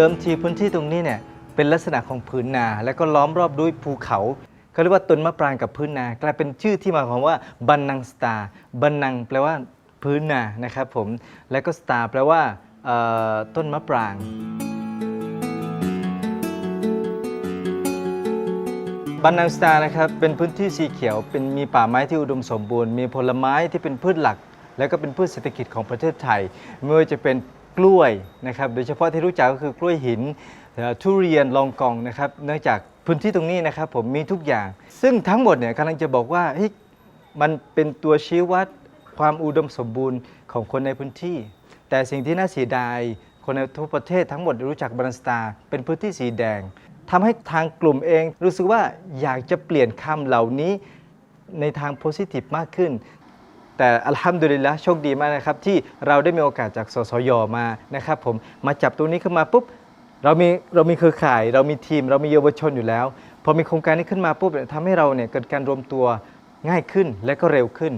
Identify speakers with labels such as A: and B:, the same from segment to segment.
A: เดิมทีพื้นที่ตรงนี้เนี่ยเป็นลักษณะของผืนนา แล้วก็ล้อมรอบด้วยภูเขาเขาเรียกว่าต้นมะปรางกับพื้นนา กลายเป็นชื่อที่มาของว่าบันนังสตาบันนังแปลว่าพื้นนานะครับผมแล้วก็สตาแปลว่าต้นมะปราง บันนังสตานะครับเป็นพื้นที่สีเขียว เป็นมีป่าไม้ที่อุดมสมบูรณ์ มีผลไม้ที่เป็นพืชหลัก แล้วก็เป็นพืชเศรษฐกิจของประเทศไทยไม่ว่าจะเป็น กล้วยนะครับโดยเฉพาะที่รู้จักก็คือกล้วยหินทุเรียนลองกองนะครับเนื่องจากพื้นที่ตรงนี้นะครับผมมีทุกอย่าง ซึ่งทั้งหมดเนี่ยกำลังจะบอกว่ามันเป็นตัวชี้วัดความอุดมสมบูรณ์ของคนในพื้นที่ แต่สิ่งที่น่าเสียดายคนในทั่วประเทศทั้งหมดรู้จักบรันสตาเป็นพื้นที่สีแดงทำให้ทางกลุ่มเองรู้สึกว่าอยากจะเปลี่ยนคำเหล่านี้ในทางโพสิทีฟมากขึ้น แต่อัลฮัมดุลิลละโชคดีมากนะครับ ที่เราได้มีโอกาสจากสสยมานะครับผมมาจับตัวนี้ขึ้นมาปุ๊บเรามีเรามีเครือข่าย เรามีทีม เรามีเยาวชนอยู่แล้ว พอมีโครงการนี้ขึ้นมาปุ๊บเนี่ยทำให้เราเนี่ยเกิดการรวมตัวง่ายขึ้นและก็เร็วขึ้น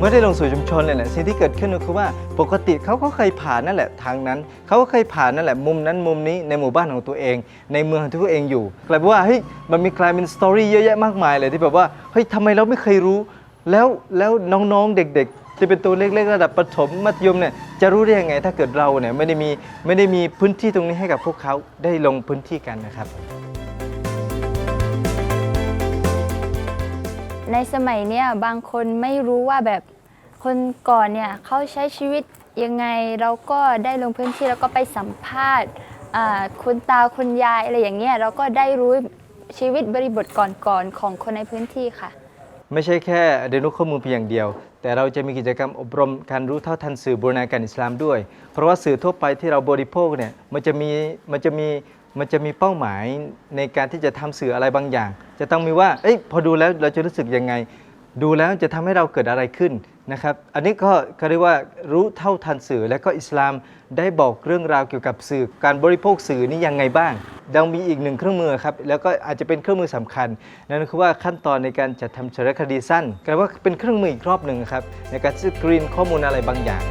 A: เมื่อได้ลงสู่ชุมชนเลยแหละสิ่งที่เกิดขึ้นก็คือว่าปกติเขาก็เคยผ่านนั่นแหละทางนั้นเขาก็เคยผ่านนั่นแหละมุมนั้นมุมนี้ในหมู่บ้านของตัวเอง ในเมืองของตัวเองอยู่กลายเป็นว่าเฮ้ยมันมีกลายเป็นสตอรี่เยอะแยะมากมายเลยที่แบบว่าเฮ้ยทำไมเราไม่เคยรู้ แล้วแล้วน้องๆเด็กๆที่เป็นตัวเล็กๆระดับประถมมัธยมเนี่ยจะรู้ได้ยังไง ถ้าเกิดเราเนี่ยไม่ได้มีไม่ได้มีพื้นที่ตรงนี้ให้กับพวกเขาได้ลงพื้นที่กันนะครับ
B: ในสมัยเนี้ยบางคนไม่รู้ว่าแบบคนก่อนเนี่ยเขาใช้ชีวิตยังไงเราก็ได้ลงพื้นที่แล้วก็ไปสัมภาษณ์คุณตาคุณยายอะไรอย่างเงี้ยเราก็ได้รู้ชีวิตบริบทก่อนๆของคนในพื้นที่ค่ะ
A: ไม่ใช่แค่เรียนรู้ข้อมูลเพียงอย่างเดียว แต่เราจะมีกิจกรรมอบรมการรู้เท่าทันสื่อบูรณาการอิสลามด้วย เพราะว่าสื่อทั่วไปที่เราบริโภคเนี่ยมันจะมีมันจะมีมันจะมีเป้าหมายในการที่จะทำสื่ออะไรบางอย่าง จะต้องมีว่าเอ้ยพอดูแล้วเราจะรู้สึกยังไง ดูแล้วจะทำให้เราเกิดอะไรขึ้น นะครับ อันนี้ก็เขาเรียกว่ารู้เท่าทันสื่อ และก็อิสลามได้บอกเรื่องราวเกี่ยวกับสื่อ การบริโภคสื่อนี่ยังไงบ้างดังมีอีกหนึ่งเครื่องมือครับ แล้วก็อาจจะเป็นเครื่องมือสำคัญ นั่นคือว่าขั้นตอนในการจัดทำสารคดีสั้นกลายว่าเป็นเครื่องมืออีกรอบหนึ่งครับในการสกรีนข้อมูลอะไรบางอย่าง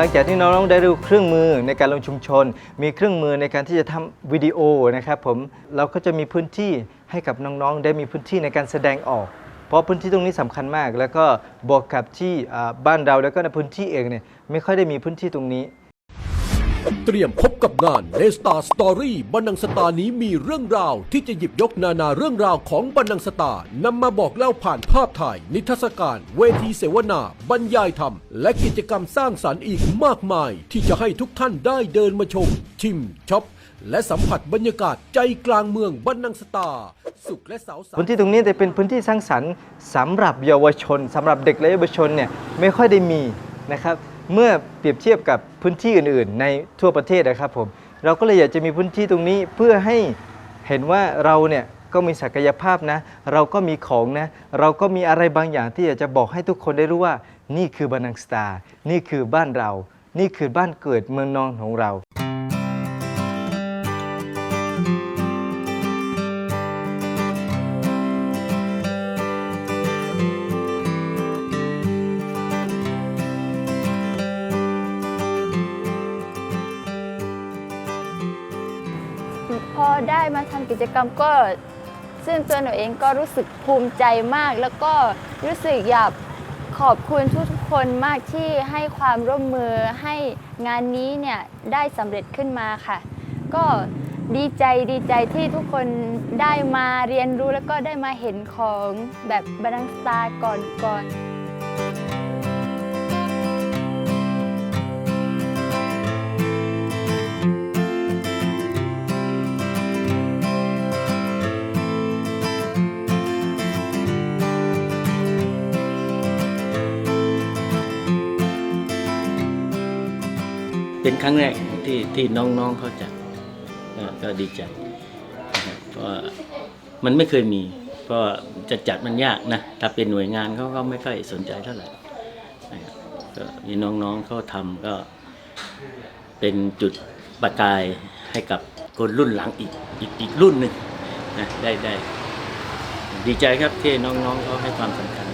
A: หลังจากที่น้องๆได้รู้เครื่องมือในการลงชุมชน มีเครื่องมือในการที่จะทำวิดีโอนะครับผมเราก็จะมีพื้นที่ให้กับน้องๆ ได้มีพื้นที่ในการแสดงออก เพราะพื้นที่ตรงนี้สำคัญมาก แล้วก็บวกกับที่บ้านเราแล้วก็ในพื้นที่เองเนี่ยไม่ค่อยได้มีพื้นที่ตรงนี้
C: เตรียมพบกับงานในสตาร์สตอรี่บันนังสตาร์นี้มีเรื่องราวที่จะหยิบยกนานาเรื่องราวของบันนังสตาร์นำมาบอกเล่าผ่านภาพถ่าย นิทรรศการ เวทีเสวนา บรรยายธรรม และกิจกรรมสร้างสรรค์อีกมากมาย ที่จะให้ทุกท่านได้เดินมาชม ชิมช็อปและสัมผัสบรรยากาศใจกลางเมืองบันนังสตาร์สุขและเสาร์
A: พื้นที่ตรงนี้จะเป็นพื้นที่สร้างสรรค์สำหรับเยาวชนสำหรับเด็กและเยาวชนเนี่ยไม่ค่อยได้มีนะครับ เมื่อเปรียบเทียบกับพื้นที่อื่น ๆ ในทั่วประเทศนะครับผมเราก็เลยอยากจะมีพื้นที่ตรงนี้เพื่อให้เห็นว่าเราเนี่ยก็มีศักยภาพนะ เราก็มีของนะ เราก็มีอะไรบางอย่างที่อยากจะบอกให้ทุกคนได้รู้ว่า นี่คือบานังสตา นี่คือบ้านเรา นี่คือบ้านเกิดเมืองนอนของเรา
B: ได้มาทำกิจกรรมก็ ซึ่งตัวหนูเองก็รู้สึกภูมิใจมาก แล้วก็รู้สึกอยากขอบคุณทุกๆคนมากที่ให้ความร่วมมือให้งานนี้เนี่ยได้สำเร็จขึ้นมาค่ะ ก็ดีใจดีใจที่ทุกคนได้มาเรียนรู้แล้วก็ได้มาเห็นของแบบบารังสตาร์ก่อนก่อน
D: เป็นครั้งแรกที่ที่น้องๆเขาจัดก็ดีใจเพราะมันไม่เคยมี เพราะจะจัดมันยากนะถ้าเป็นหน่วยงานเขาก็ไม่ค่อยสนใจเท่าไหร่ก็ก็มีน้องๆเขาทำก็เป็นจุดประกายให้กับคนรุ่นหลังอีกอีกอีกรุ่นหนึ่งนะได้ได้ดีใจครับที่น้องๆเขาให้ความสำคัญ